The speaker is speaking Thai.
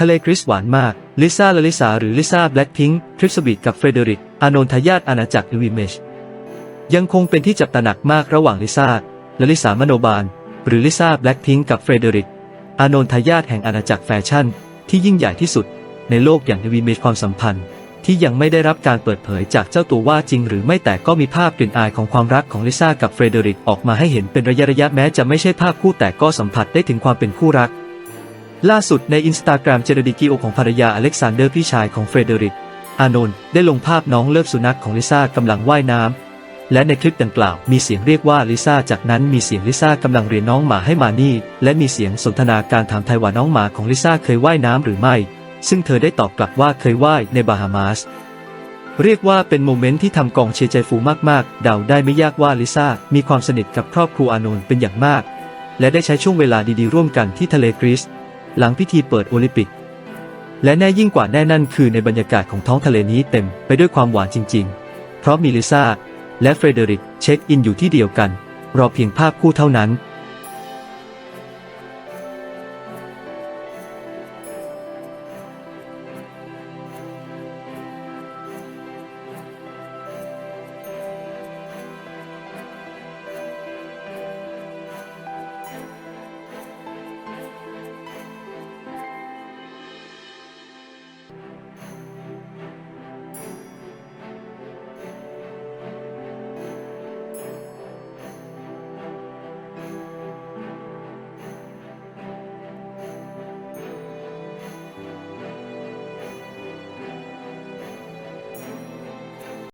ทะเลกริสหวานมาก ลิซ่าและลิซาหรือลิซ่าแบล็คพิงค์ทริปสวีทกับเฟรเดริก อานนทายาทอาณาจักรอีวีเมช ยังคงเป็นที่จับตาหนักมากระหว่างลิซ่าและลิสามโนบาล หรือลิซ่าแบล็คพิงค์กับเฟรเดริก อานนทายาทแห่งอาณาจักรแฟชั่น ที่ยิ่งใหญ่ที่สุด ในโลกอย่างอีวีเมชความสัมพันธ์ ที่ยังไม่ได้รับการเปิดเผยจากเจ้าตัวว่าจริง หรือไม่แต่ก็มีภาพกลิ่นอายของความรักของลิซ่ากับเฟรเดริกออกมาให้เห็นเป็นระยะระยะแม้จะไม่ใช่ภาพคู่แต่ก็สัมผัสได้ถึงความเป็นคู่รัก ล่าสุดในอินสตาแกรมเจรดิกิโอของภรรยาอเล็กซานเดอร์พี่ชายของเฟรเดริก อานนท์ได้ลงภาพน้องเลิฟสุนัขของลิซ่ากำลังว่ายน้ำ และในคลิปดังกล่าวมีเสียงเรียกว่าลิซ่า จากนั้นมีเสียงลิซ่ากำลังเรียนน้องหมาให้มานี่ และมีเสียงสนทนาการถามไทยว่าน้องหมาของลิซ่าเคยว่ายน้ำหรือไม่ ซึ่งเธอได้ตอบกลับว่าเคยว่ายในบาฮามาส เรียกว่าเป็นโมเมนต์ที่ทำกองเชียร์ใจฟูมากๆ เดาได้ไม่ยากว่าลิซ่ามีความสนิทกับครอบครัวอานนท์เป็นอย่างมาก และได้ใช้ช่วงเวลาดีๆร่วมกันที่ทะเลกรีซ หลังพิธีเปิดโอลิมปิก และแน่ยิ่งกว่าแน่นั่นคือในบรรยากาศของท้องทะเลนี้เต็มไปด้วยความหวานจริง ๆ เพราะมิลิซ่าและเฟรเดริกเช็คอินอยู่ที่เดียวกัน รอเพียงภาพคู่เท่านั้น